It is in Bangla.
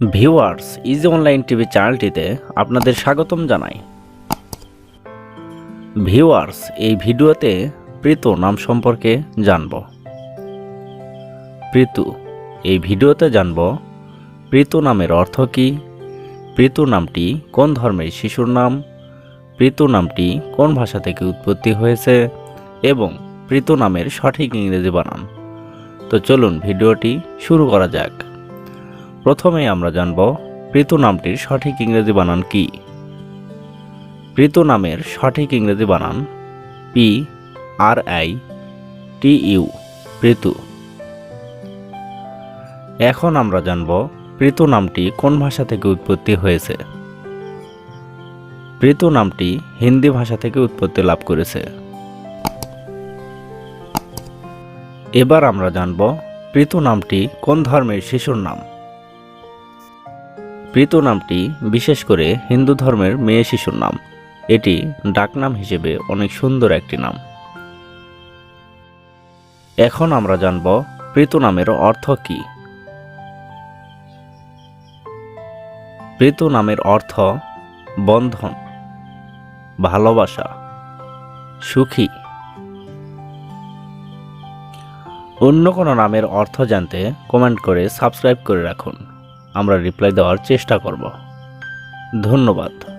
ভিউয়ার্স ইজি অনলাইন টিভি চ্যানেলটিতে আপনাদের স্বাগতম জানাই। ভিউয়ার্স, এই ভিডিওতে প্রীতু নাম সম্পর্কে জানব। প্রীতু, এই ভিডিওতে জানব প্রীতু নামের অর্থ কী, প্রীতু নামটি কোন ধর্মের শিশুর নাম, প্রীতু নামটি কোন ভাষা থেকে উৎপত্তি হয়েছে, এবং প্রীতু নামের সঠিক ইংরেজি বানান। তো চলুন ভিডিওটি শুরু করা যাক। প্রথমে আমরা জানব প্রীতু নামটির সঠিক ইংরেজি বানান কি। প্রীতু নামের সঠিক ইংরেজি বানান P R I T U Pritu এখন আমরা জানব প্রীতু নামটি কোন ভাষা থেকে উৎপত্তি হয়েছে। প্রীতু নামটি হিন্দি ভাষা থেকে উৎপত্তি লাভ করেছে। এবার আমরা জানব প্রীতু নামটি কোন ধর্মের শিশুর নাম। প্রীতু নামটি বিশেষ করে হিন্দু ধর্মের মেয়ে শিশুর নাম। এটি ডাকনাম হিসেবে অনেক সুন্দর একটি নাম। এখন আমরা জানব প্রীত নামের অর্থ কী। প্রীত নামের অর্থ বন্ধন, ভালোবাসা, সুখী। অন্য কোনো নামের অর্থ জানতে কমেন্ট করে সাবস্ক্রাইব করে রাখুন। আমরা রিপ্লাই দেওয়ার চেষ্টা করব। ধন্যবাদ।